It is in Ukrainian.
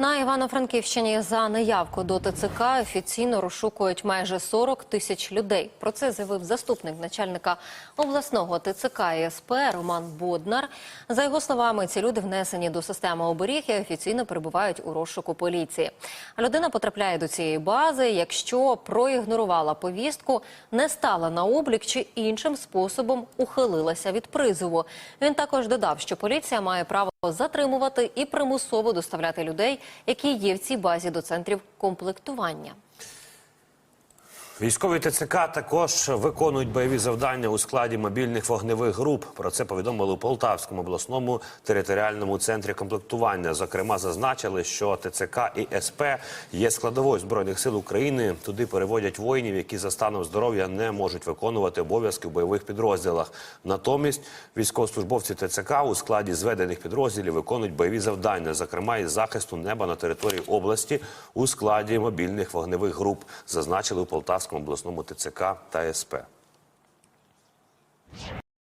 На Івано-Франківщині за неявку до ТЦК офіційно розшукують майже 40 тисяч людей. Про це заявив заступник начальника обласного ТЦК СП Роман Боднар. За його словами, ці люди внесені до системи оберіг і офіційно перебувають у розшуку поліції. Людина потрапляє до цієї бази, якщо проігнорувала повістку, не стала на облік чи іншим способом ухилилася від призову. Він також додав, що поліція має право затримувати і примусово доставляти людей, які є в цій базі до центрів комплектування. Військові ТЦК також виконують бойові завдання у складі мобільних вогневих груп. Про це повідомили у Полтавському обласному територіальному центрі комплектування. Зокрема, зазначили, що ТЦК і СП є складовою збройних сил України. Туди переводять воїнів, які за станом здоров'я не можуть виконувати обов'язки в бойових підрозділах. Натомість військовослужбовці ТЦК у складі зведених підрозділів виконують бойові завдання, зокрема із захисту неба на території області у складі мобільних вогневих груп, зазначили у Полтавському обласному ТЦК та СП.